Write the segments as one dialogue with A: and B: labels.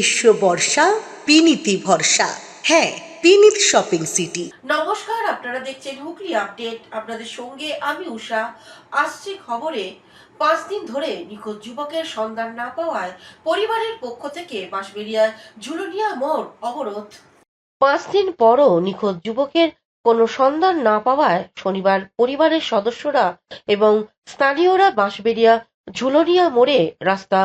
A: গ্রীষ্ম বর্ষা, পিনিতি ভরসা হ্যাঁ পিনিত শপিং সিটি।
B: নমস্কার, আপনারা দেখছেন হুগলি আপডেট। আপনাদের সঙ্গে আমি উষা। আসছে খবরে, পাঁচ দিন ধরে নিখোঁজ যুবকের সন্ধান না পাওয়ায় পরিবারের পক্ষ থেকে বাঁশবেরিয়ায় ঝুলুনিয়া মোড় অবরোধ। পাঁচ দিন পরও নিখোঁজ যুবকের কোনো সন্ধান না পাওয়ায় শনিবার পরিবারের সদস্যরা এবং স্থানীয়রা বাঁশবেরিয়া ঝুলনিয়া মোড়ে রাস্তা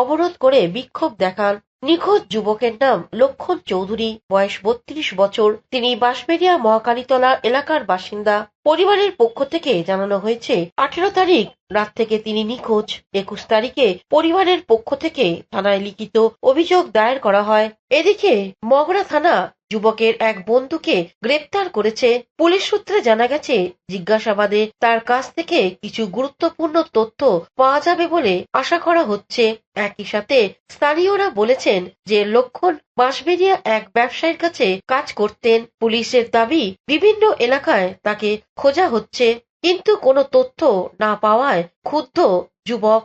B: অবরোধ করে বিক্ষোভ দেখান। নিখোঁজ যুবকের নাম লক্ষণ চৌধুরী, বয়স বত্রিশ বছর। তিনি বাঁশবেড়িয়া মহাকালীতলা এলাকার বাসিন্দা। পরিবারের পক্ষ থেকে জানানো হয়েছে, আঠেরো তারিখ রাত থেকে তিনি নিখোঁজ। একুশ তারিখে পরিবারের পক্ষ থেকে থানায় লিখিত অভিযোগ দায়ের করা হয়। এদিকে মগরা থানা যুবকের এক বন্ধুকে গ্রেপ্তার করেছে। পুলিশ সূত্রে জানা গেছে, জিজ্ঞাসাবাদে তার কাছ থেকে কিছু গুরুত্বপূর্ণ তথ্য পাওয়া যাবে বলে আশা করা হচ্ছে। একই সাথে স্থানীয়রা বলেছেন যে লক্ষণ বাঁশবেরিয়া এক ব্যবসায়ীর কাছে কাজ করতেন। পুলিশের দাবি, বিভিন্ন এলাকায় তাকে খোঁজা হচ্ছে, কিন্তু কোনো তথ্য না পাওয়ায় ক্ষুব্ধ যুবক।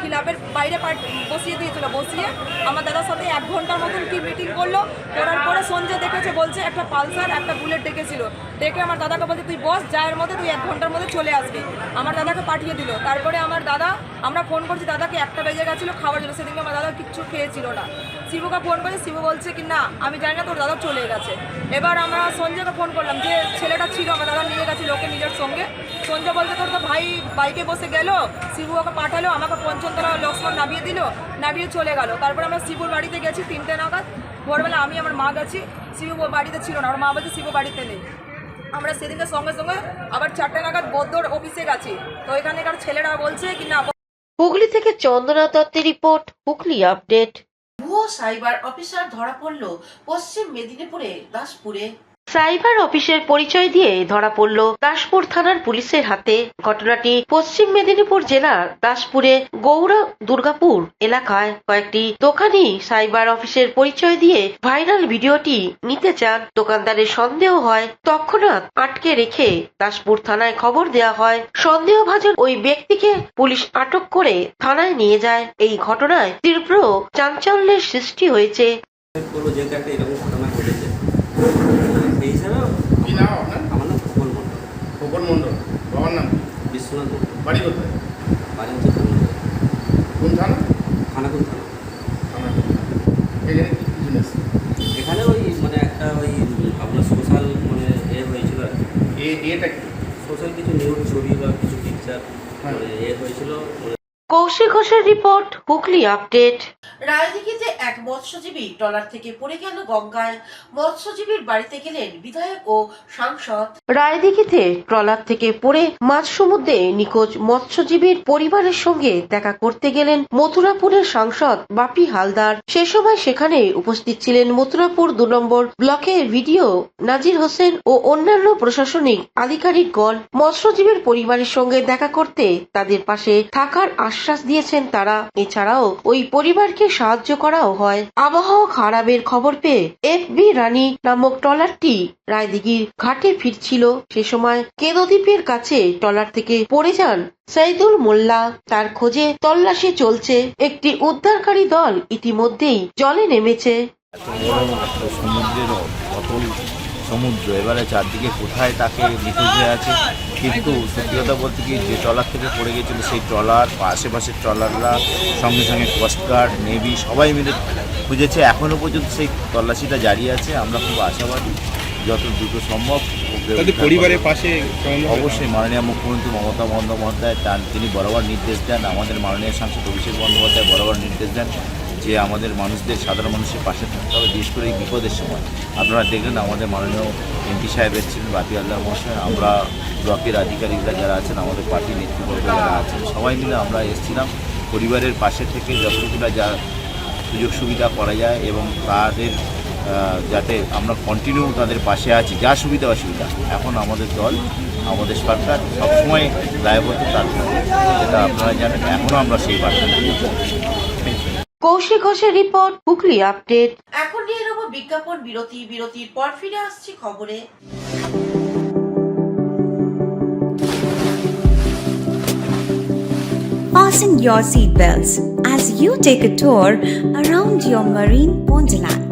C: ক্লাবের বাইরে বসিয়ে দিয়েছিল বসিয়ে আমার দাদার সাথে এক ঘণ্টার মতন কি মিটিং করল। করার পরে সঞ্জয় দেখেছে, বলছে, একটা পালসার, একটা বুলেট ডেকেছিল। ডেকে আমার দাদাকে বলছে, তুই বস যায়ের মধ্যে, তুই এক ঘণ্টার মধ্যে চলে আসবি। আমার দাদাকে পাঠিয়ে দিল। তারপরে আমার দাদা, আমরা ফোন করছি, দাদাকে একটা বেজে গেছিল খাওয়ার জন্য। সেদিনকে আমার দাদা কিচ্ছু খেয়েছিল না। শিবুকে ফোন করে, শিবু বলছে কি, না, আমি জানি না, তোর দাদা চলে গেছে। এবার আমরা সঞ্জয়কে ফোন করলাম, যে ছেলেটা ছিল, আমার দাদা নিয়ে গেছিল ওকে নিজের সঙ্গে। সঞ্জয় বলছে, তোর তো ভাই বাইকে বসে গেল। শিবু ওকে পাঠালো, আমাকে পঞ্চমতলা লক্ষ্মণ নামিয়ে দিল নামিয়ে চলে গেল। তারপর আমরা শিবুর বাড়িতে গেছি তিনটে নাগাদ। ভোরবেলা আমি আমার মা গেছি। শিবু বাড়িতে ছিল না আমার মা বলছে শিবু বাড়িতে নেই। আমরা সেদিনকে সঙ্গে সঙ্গে আবার চারটে নাগাদ বদ্দর অফিসে গেছি। তো এখানকার ছেলেরা বলছে কি না
B: হুগলি থেকে চন্দনা দত্তের রিপোর্ট হুগলি আপডেট। ভুয়ো সাইবার অফিসার ধরা পড়ল পশ্চিম মেদিনীপুরে দাসপুরে। সাইবার অফিসের পরিচয় দিয়ে ধরা পড়ল দাসপুর থানার পুলিশের হাতে। ঘটনাটি পশ্চিম মেদিনীপুর জেলার দাসপুরে গৌড়া দুর্গাপুর এলাকায়। কয়েকটি দোকানি সাইবার অফিসের পরিচয় দিয়ে ভাইরাল ভিডিওটি নিতে চান। দোকানদারের সন্দেহ হয়, তৎক্ষণাৎ আটকে রেখে দাসপুর থানায় খবর দেওয়া হয়। সন্দেহভাজন ওই ব্যক্তিকে পুলিশ আটক করে থানায় নিয়ে যায়। এই ঘটনায় তীব্র চাঞ্চল্যের সৃষ্টি হয়েছে
D: করব যেহেতু একটা এরকম ঘটনা ঘটেছে সেই হিসাবে
E: কি নাম আপনার
D: আমার নাম খোকন মন্ডল
E: খোকন মণ্ডল বাবার নাম?
D: বিশ্বনাথ
E: বাড়ি কোথায়?
D: বাড়ি হচ্ছে থানা
E: কোন থানা?
D: খানাকুল থানা।
E: থানা। এখানে কি বিজনেস
D: এখানে ওই মানে একটা ওই আপনার সোশ্যাল মানে এ হয়েছিল আর কি।
E: এ এটা কি?
D: সোশ্যাল কিছু নিউজ ছবি বা কিছু পিকচার
E: হ্যাঁ।
D: মানে এ হয়েছিল।
B: কৌশিক ঘোষের রিপোর্ট হুগলি আপডেট। রায়দিঘিতে এক মৎস্যজীবী ট্রলার থেকে পড়ে গেল গঙ্গায় মৎস্যজীবীর বাড়িতে গেলেন বিধায়ক ও সাংসদ। রায়দিঘিতে ট্রলার থেকে পড়ে মাঝ সমুদ্রে নিখোঁজ মৎস্যজীবীর পরিবারের সঙ্গে দেখা করতে গেলেন মথুরাপুরের সাংসদ বাপি হালদার। সে সময় সেখানে উপস্থিত ছিলেন মথুরাপুর দু নম্বর ব্লকের ভিডিও নাজির হোসেন ও অন্যান্য প্রশাসনিক আধিকারিকগণ। মৎস্যজীবীর পরিবারের সঙ্গে দেখা করতে তাদের পাশে থাকার আশ্বাস দিয়েছেন তারা। এছাড়াও ওই পরিবারকে সাহায্য করাও হয়। আবহাওয়া খারাপের খবর পেয়ে এফ বি রানী নামক ট্রলারটি রায়দিঘির ঘাটে ফিরছিল। সে সময় কেদদ্বীপের কাছে ট্রলার থেকে পড়ে যান সাইদুল মোল্লা। তার খোঁজে তল্লাশি চলছে। একটি উদ্ধারকারী দল ইতিমধ্যেই জলে নেমেছে।
F: সমুদ্র। এবারে চারদিকে কোথায় তাকে নিখোঁজ হয়ে আছে? কিন্তু সত্যি কথা বলতে কি যে ট্রলার থেকে পড়ে গেছিল সেই ট্রলার বা আশেপাশের ট্রলাররা সঙ্গে সঙ্গে কোস্টগার্ড নেভি সবাই মিলে খুঁজেছে। এখনও পর্যন্ত সেই তল্লাশিটা জারি আছে। আমরা খুব আশাবাদী যত দ্রুত সম্ভব
E: পরিবারের পাশে
F: অবশ্যই মাননীয় মুখ্যমন্ত্রী মমতা বন্দ্যোপাধ্যায় তার তিনি বরাবর নির্দেশ দেন। আমাদের মাননীয় সাংসদ অভিষেক বন্দ্যোপাধ্যায় বরাবর নির্দেশ দেন। যে আমাদের মানুষদের, সাধারণ মানুষের পাশে থাকতে হবে, বিশেষ করে এই বিপদের সময়। আপনারা দেখলেন আমাদের মাননীয় এমপি সাহেব এসেছিলেন বাপি আল্লাহ মহাশয়, আমরা ব্লকের আধিকারিকরা যারা আছেন, আমাদের পার্টি নেতৃবর্গ যারা আছেন, সবাই মিলে আমরা এসেছিলাম। পরিবারের পাশে থেকে যতটুকুটা যা সুযোগ সুবিধা করা যায় এবং তাদের যাতে আমরা কন্টিনিউ তাদের পাশে আছি, যা সুবিধা অসুবিধা। এখন আমাদের দল, আমাদের সরকার সবসময় দায়বদ্ধ তার। যেটা আপনারা জানেন এখনও আমরা সেই বার্তা
B: কৌশিক ঘোষের রিপোর্ট হুগলি আপডেট এখন নিয়ে নেব বিজ্ঞাপন বিরতি বিরতির পর ফিরে আসছি খবরে
G: Fasten your seatbelts as you take a tour around your marine wonderland.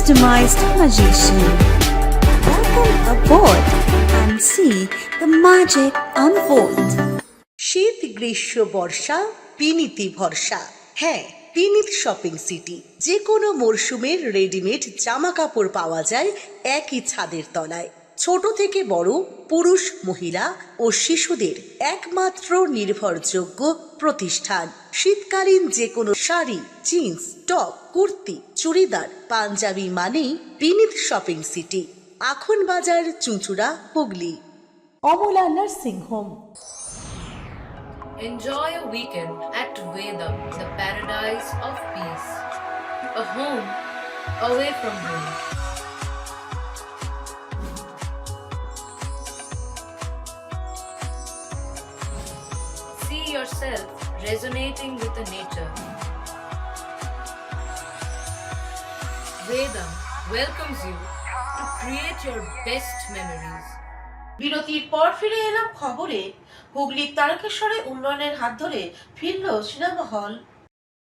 G: Customized magician. Welcome aboard and see the magic unfold.
A: শীত, গ্রীষ্ম, বর্ষা পিনিতি ভরসা হ্যাঁ পিনিত শপিং সিটি যে কোনো মরশুমের রেডিমেড জামা কাপড় পাওয়া যায় একই ছাদের তলায় ছোট থেকে বড় পুরুষ মহিলা ও শিশুদের একমাত্র নির্ভরযোগ্য প্রতিষ্ঠান শীতকালীন যে কোনো শাড়ি জিন্স টপ কুর্তি চুড়িদার পাঞ্জাবি মানেই Binit shopping city Akhan Bazar Chuchura Hooghly Amala nursing home
H: Enjoy a weekend at Vedam, the paradise of peace. A home away from home. Yourself resonating with the nature. Vedam welcomes you to create your best memories.
B: বিরতির পর ফিরে এলাম খবরে হুগলির তারকেশ্বরে উন্নয়নের হাত ধরে ফিরল সিনেমা হল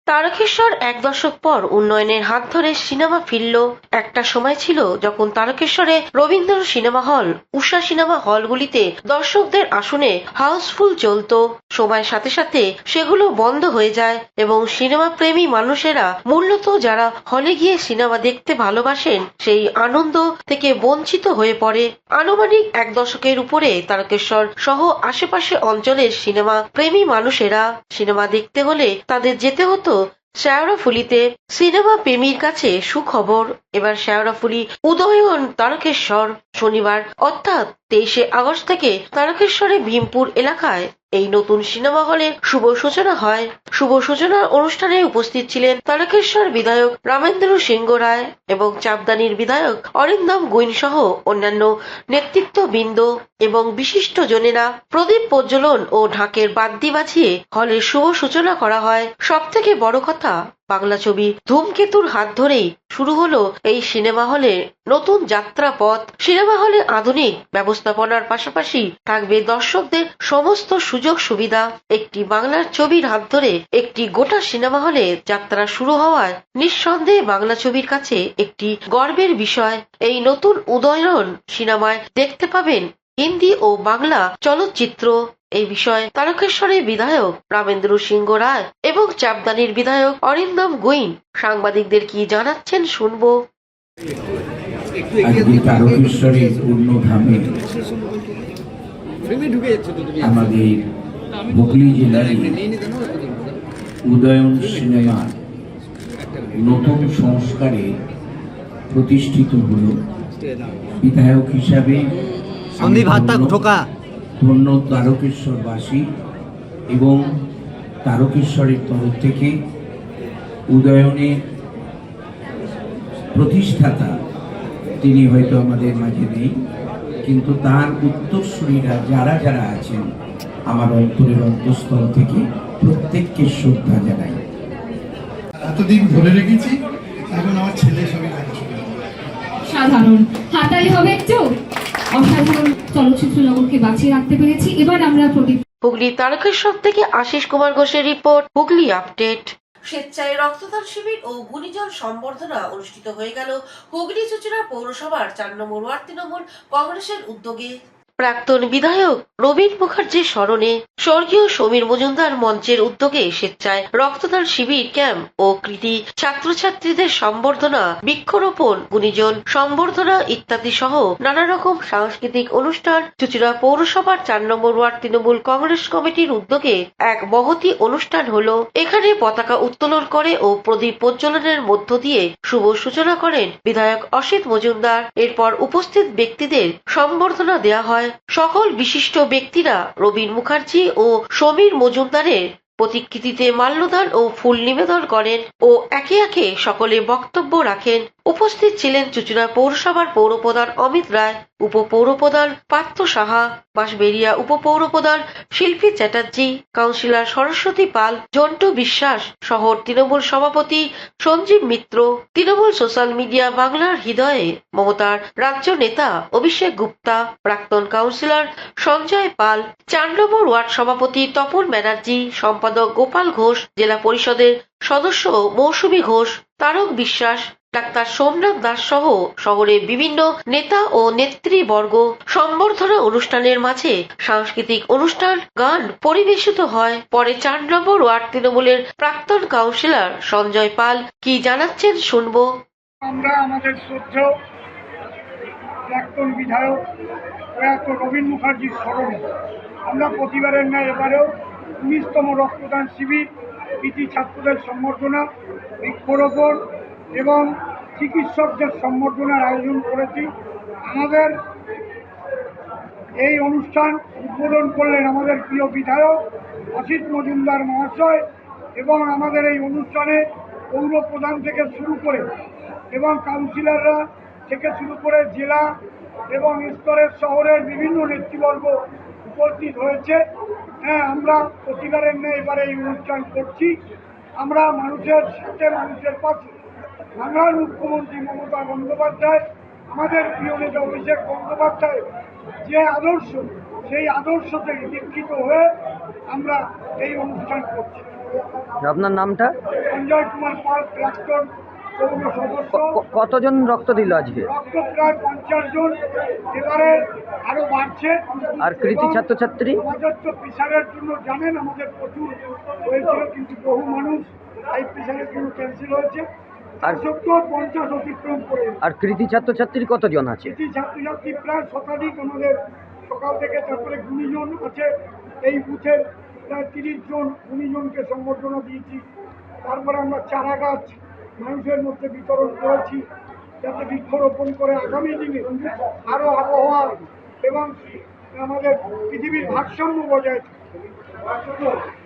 B: তারকেশ্বর এক দশক পর উন্নয়নের হাত ধরে সিনেমা ফিরল। একটা সময় ছিল যখন তারকেশ্বরে রবীন্দ্র সিনেমা হল, উষা সিনেমা হলগুলিতে দর্শকদের আসনে হাউসফুল চলতো। সময়ের সাথে সাথে সেগুলো বন্ধ হয়ে যায় এবং সিনেমা প্রেমী মানুষেরা মূলত যারা হলে গিয়ে সিনেমা দেখতে ভালোবাসেন, সেই আনন্দ থেকে বঞ্চিত হয়ে পড়ে। আনুমানিক এক দশকের উপরে তারকেশ্বর সহ আশেপাশে অঞ্চলের সিনেমা প্রেমী মানুষেরা সিনেমা দেখতে হলে তাদের যেতে হতো শেওড়াফুলিতে সিনেমা প্রেমীর কাছে সুখবর। এবার শেওড়াফুলি উদয়ন তারকেশ্বর শনিবার অর্থাৎ তেইশে আগস্ট থেকে তারকেশ্বরে ভীমপুর এলাকায় এই নতুন সিনেমা হলের শুভ সূচনা হয়। শুভ সূচনার অনুষ্ঠানে উপস্থিত ছিলেন তারকেশ্বর বিধায়ক রামেন্দ্র সিংহ রায় এবং চাপদানির বিধায়ক অরিন্দম গুইন সহ অন্যান্য নেতৃত্ব নেতৃত্ববৃন্দ এবং বিশিষ্ট জনেরা প্রদীপ প্রজ্বলন ও ঢাকের বাদ্যি বাজিয়ে হলের শুভ সূচনা করা হয়। সব থেকে বড় কথা বাংলা ছবি ধূমকেতুর হাত ধরেই শুরু হলো এই সিনেমা হলে নতুন যাত্রা পথ সিনেমা হলে আধুনিক ব্যবস্থাপনার পাশাপাশি থাকবে দর্শকদের সমস্ত সুযোগ সুবিধা। একটি বাংলার ছবির হাত ধরে একটি গোটা সিনেমা হলে যাত্রা শুরু হওয়ায় নিঃসন্দেহে বাংলা ছবির কাছে একটি গর্বের বিষয়। এই নতুন উদয়ন সিনেমায় দেখতে পাবেন হিন্দি ও বাংলা চলচ্চিত্র। এই বিষয়ে তারকেশ্বরের বিধায়ক রামেন্দ্র সিংহ রায় এবং চাপদানির বিধায়ক অরিন্দম গুইন সাংবাদিকদের কি জানাচ্ছেন শুনব।
I: আজকে তারকেশ্বরের পূর্ণধামে আমাদের হুগলি জেলার উদয়ন সিনেমা নতুন সংস্কারে প্রতিষ্ঠিত হল। বিধায়ক হিসাবে ধন্য- ধন্য তারকেশ্বরবাসী এবং তারকেশ্বরের তরফ থেকে উদয়নের প্রতিষ্ঠাতা তিনি হয়তো আমাদের মাঝে নেই কিন্তু তার উত্তরসূরিরা যারা যারা আছেন আমার অন্তরের অন্তঃস্থল থেকে প্রত্যেককে শ্রদ্ধা জানাই।
J: এতদিন ধরে রেখেছি এখন আমার ছেলে সবই
K: সাধারণ। হাততালি হবে একটু? অসাধারণ চলচ্চিত্র জগৎকে বাঁচিয়ে রাখতে পেরেছি। এবার আমরা প্রদীপ
B: হুগলি তারকেশ্বর থেকে আশিস কুমার ঘোষের রিপোর্ট হুগলি আপডেট। স্বেচ্ছায় রক্তদান শিবির ও গুণীজন সম্বর্ধনা অনুষ্ঠিত হয়ে গেল। হুগলি চুচুড়া পৌরসভার চার নম্বর ওয়ার্ড তৃণমূল কংগ্রেসের উদ্যোগে প্রাক্তন বিধায়ক রবীন মুখার্জির স্মরণে স্বর্গীয় সমীর মজুমদার মঞ্চের উদ্যোগে স্বেচ্ছায় রক্তদান শিবির, ক্যাম্প ও কৃতি ছাত্রছাত্রীদের সম্বর্ধনা, বৃক্ষরোপণ, গুণীজন, সম্বর্ধনা ইত্যাদি সহ নানা রকম সাংস্কৃতিক অনুষ্ঠান, চুচুড়া পৌরসভার চার নম্বর ওয়ার্ড তৃণমূল কংগ্রেস কমিটির উদ্যোগে এক মহতি অনুষ্ঠান হলো। এখানে পতাকা উত্তোলন করে ও প্রদীপ প্রজ্বলনের মধ্য দিয়ে শুভ সূচনা করেন বিধায়ক অসিত মজুমদার। এরপর উপস্থিত ব্যক্তিদের সম্বর্ধনা দেওয়া হয়। সকল বিশিষ্ট ব্যক্তিরা রবীন মুখার্জি ও সমীর মজুমদারের প্রতিকৃতিতে মাল্যদান ও ফুল নিবেদন করেন ও একে একে সকলে বক্তব্য রাখেন। উপস্থিত ছিলেন চুচুড়া পৌরসভার পৌরপ্রধান অমিত রায়, উপপৌরপ্রধান পার্থ সাহা, বাঁশবেড়িয়া উপপৌরপ্রধান শিল্পী চ্যাটার্জি, কাউন্সিলর সরস্বতী পাল, জন্টু বিশ্বাস শহর তৃণমূল সভাপতি সঞ্জীব মিত্র, তৃণমূল সোশ্যাল মিডিয়া বাংলার হৃদয়ে মমতার রাজ্য নেতা অভিষেক গুপ্তা, প্রাক্তন কাউন্সিলর সঞ্জয় পাল চার নম্বর ওয়ার্ড সভাপতি তপন ব্যানার্জি, সম্পাদক গোপাল ঘোষ, জেলা পরিষদের সদস্য মৌসুমী ঘোষ, তারক বিশ্বাস ডাক্তার সোমনাথ দাস সহ শহরের বিভিন্ন নেতা ও নেতৃবর্গ সম্বর্ধনা অনুষ্ঠানের মাঝে সাংস্কৃতিক অনুষ্ঠান, গান পরিবেশিত হয়। পরে চার নম্বর ওয়ার্ড তৃণমূলের প্রাক্তন কাউন্সিলর সঞ্জয় পাল কি জানাচ্ছেন শুনব।
J: আমরা আমাদের শ্রদ্ধেয় প্রাক্তন বিধায়ক প্রয়াত রবীন মুখার্জির স্মরণে আমরা প্রতিবারের ন্যায় এবারেও উনিশতম রক্তদান শিবির কৃতি ছাত্রদের সম্বর্ধনা, বৃক্ষরোপণ এবং চিকিৎসকদের সম্বর্ধনার আয়োজন করেছি। আমাদের এই অনুষ্ঠান উদ্বোধন করলেন আমাদের প্রিয় বিধায়ক অসিত মজুমদার মহাশয় এবং আমাদের এই অনুষ্ঠানে পৌর প্রধান থেকে শুরু করে এবং কাউন্সিলররা থেকে শুরু করে জেলা এবং স্তরের শহরের বিভিন্ন নেতৃবর্গ উপস্থিত হয়েছে। হ্যাঁ আমরা প্রতিবারের ন্যায় এবারে এই অনুষ্ঠান করছি। আমরা মানুষের সাথে মানুষের পাশে বাংলার মুখ্যমন্ত্রী মমতা বন্দ্যোপাধ্যায় আমাদের প্রিয় নেতা অভিষেক বন্দ্যোপাধ্যায় যে আদর্শ সেই আদর্শ থেকে দীক্ষিত হয়ে আমরা এই অনুষ্ঠান করছি।
L: আপনার নামটা?
J: সঞ্জয় কুমার পাল প্রাক্তন
L: কতজন রক্ত দিল আজকে?
J: রক্ত প্রায় পঞ্চাশ জন। এবারে আরও বাড়ছে।
L: আর কৃতি ছাত্রছাত্রী?
J: তো প্রেশারের জন্য জানেন আমাদের প্রচুর হয়েছিল কিন্তু বহু মানুষ এই প্রেশারের জন্য ক্যান্সেল হয়েছে। আর পঞ্চাশ অতিক্রম করে।
L: আর কৃতি ছাত্রছাত্রী কতজন আছে?
J: কৃতি ছাত্রছাত্রী প্রায় শতাধিক আমাদের সকাল থেকে তারপরে গুণীজন আছে। এই বুথের প্রায় তিরিশ জন গুণীজনকে সম্বর্ধনা দিয়েছি। তারপরে আমরা চারা গাছ মানুষের মধ্যে বিতরণ করেছি যাতে বৃক্ষরোপণ করে আগামী দিনে আরও আবহাওয়া এবং আমাদের পৃথিবীর ভারসাম্য বজায় থাকে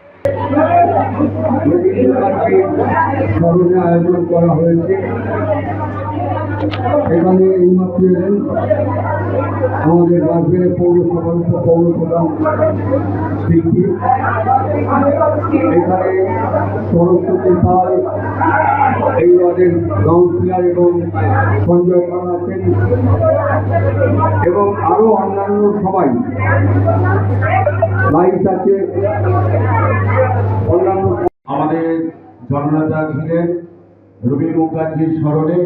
I: আয়োজন করা হয়েছে। এখানে এইমাত্র এলেন আমাদের রাজবের পৌরসভার পৌর প্রধান শিল্পী। এখানে সরস্বতী পাল, এই ওয়ার্ডের কাউন্সিলর এবং সঞ্জয় পাল আছেন। এবং আরও অন্যান্য সবাই বাইশ আছে অন্যান্য আমাদের জননেতা ছিলেন রবি মুখার্জির স্মরণে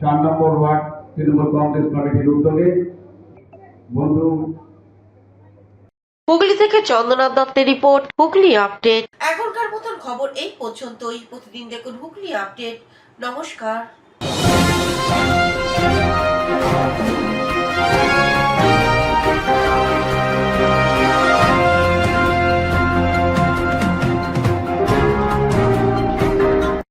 I: চার নম্বর ওয়ার্ড তৃণমূল কংগ্রেস কমিটির উদ্যোগে। বন্ধু
B: হুগলি থেকে চন্দনা দত্তের রিপোর্ট হুগলি আপডেট। এখনকার মতন খবর এই পর্যন্তই। প্রতিদিন দেখুন হুগলি আপডেট। নমস্কার।